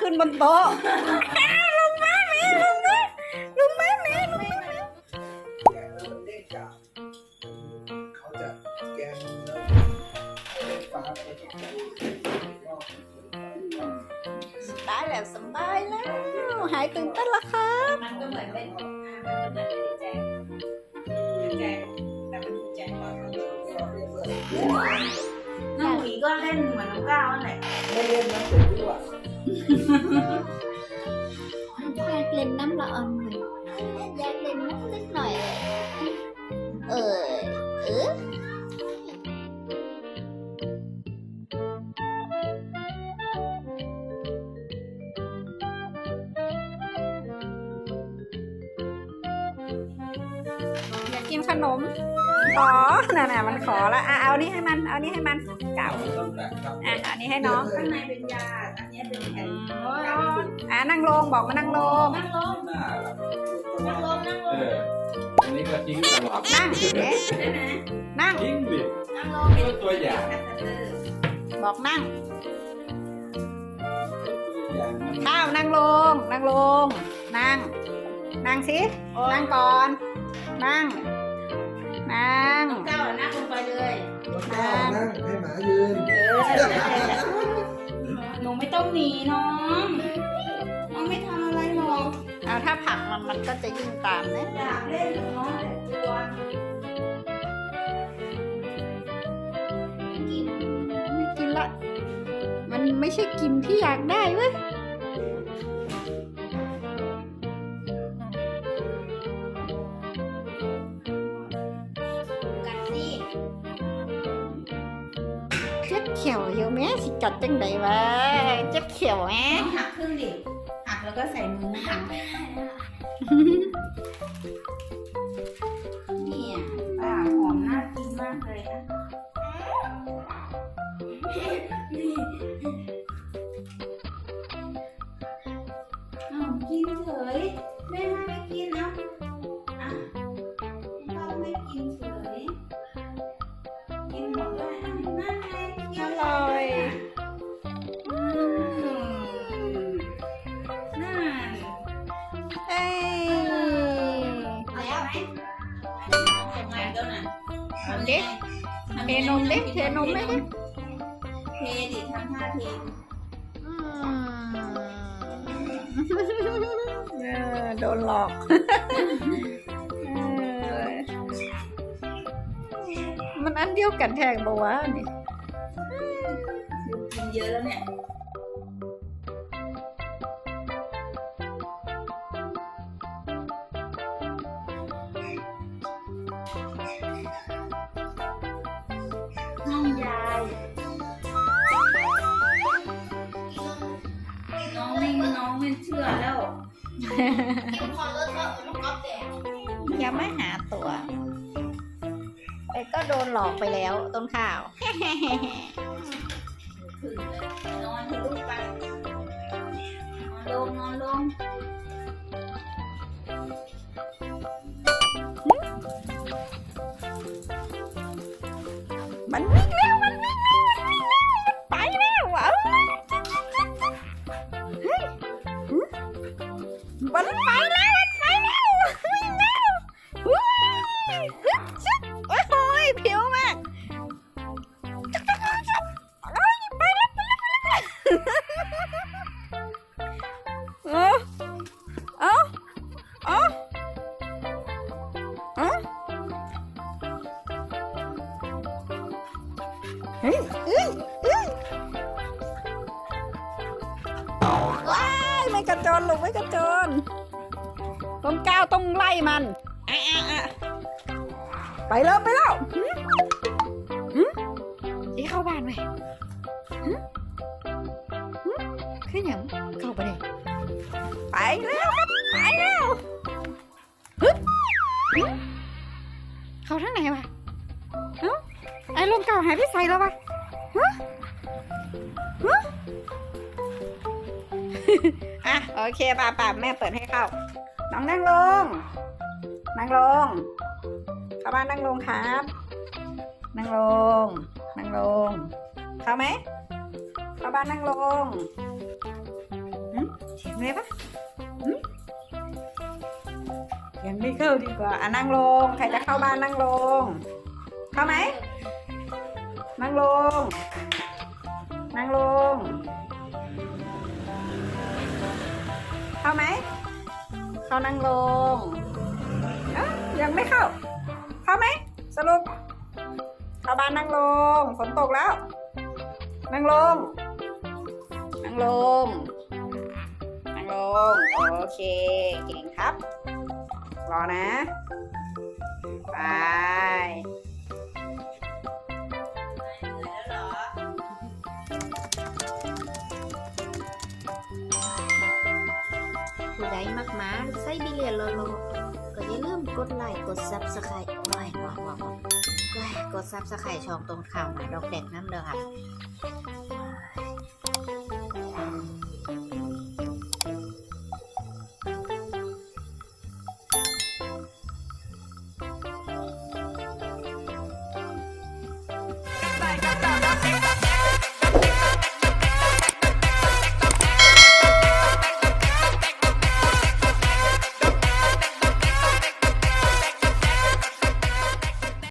ขึ้นบนโต๊ะลุงมาแม่ลุงมาลุงมาแม่ลุงม้าไปกับตายแล้วสบายแล้ว หายตื่นเต้นละครับ มันก็เหมือนเป็นแจ๊กแจ๊กแต่เป็นแจ๊กมากน้องหมีก็เล่นเหมือนน้องก้าวนั่นแหละเล่นน้อง ดี๋ยกว่าอยากเล่นน้ำละอองเลยอยากเล่นน้ำนิดหน่อยเลยเออเอออยากกินขนม ขอน่ะน่ะมันขอละอะเอานี่ให้มัน เอานี่ให้มันเก่าอะเอานี่ให้น้องข้างในเป็นยา อันนี้เป็นแผ่นอะนั่งลงบอกมานั่งลง นั่งลง นั่งลง นั่งลงอันนี้ก็ทิ้งตลอดนั่งเอ๊ะนั่งทิ้งดินั่งลงนี่ก็ตัวอย่างบอกนั่งตัวอย่งมันข้าวนั่งลง นั่งลง นั่ง นั่งสิ นั่งก่อน นั่ง นั่งก้าวนั่งลงไปเลยก้าวนั่งให้หมายืนหนูไม่ต้องหนีน้อง น้องไม่ทำอะไรหรอกเอาถ้าผลักมันมันก็จะยิ่งตามนะอยากเล่นกับน้องแต่กลัวกินไม่กินละ มันไม่ใช่กินที่อยากได้เว้ย จ็บเขียวอยู่แม่สิกัดจังไดวะเจ็บเขียวแม่ต้องหักครึ่งดิหักแล้วก็ใส่มือหักเนี่ยป้าหอมน่ากินมากเลยนะอ้าวกินเฉยแม่ไม่กินนะอ่ ทำดิเทนมดิเทนมไหมดิเทดิทำท่าเทอืมเออโดนหลอกเออมันอันเดียวกันแทงบอกว่านี่กินเยอะแล้วเนี่ยายน้องไม่น้องไม่เชื่อแล้วยังไม่หาตัวแต่ก็โดนหลอกไปแล้วต้นข่าวขึ้นเลยนอนทะลุไปนอนลงนอนลง มันไปแล้วมันไปแล้ววิ่งแล้วว้ายฮึบซึบโอ้โหผิวมากจับจับจับจับโอ้ยไปแล้วไปแล้วไปแล้วเอาเอาเอาเอาเฮ้ยเอ้ยเอ้ยว้ายไม่กระโจนลูกไม่กระโจน ต้นก้าวต้องไล่มันอะอะอะไปแล้วไปแล้วหึหึอีเข้าบ้านไหมหึหึขึ้นยังเข้าไปเลยไปแล้วครับไปแล้วฮึบหึเข้าทางไหนวะเอ้าไอ้ลมเก่าหายไปใส่แล้ววะอะโอเคป่าป่าแม่เปิดให้เข้า น้องนั่งลง นั่งลงเข้าบ้านนั่งลงครับ นั่งลง นั่งลง เข้าไหมเข้าบ้านนั่งลงเสียงเลยปะยังไม่เข้าดีกว่าอะนั่งลง ใครจะเข้าบ้านนั่งลง เข้าไหม นั่งลง นั่งลง เข้าไหม เขานั่งลงอะยังไม่เข้า เข้าไหมสรุปชาวบ้านนั่งลง ฝนตกแล้ว นั่งลง นั่งลง นั่งลง โอเค เก่งครับ รอนะ ไป ผู้ใดมากมาใส่บิเลียนโลโล ก็อย่าลืมกดไลค์กดซับสไครต์ไว้ก่อนวว้ากดซับสไครต์ช่องตรงข่าวหมาดอกแดกน้ำเด้อค่ะ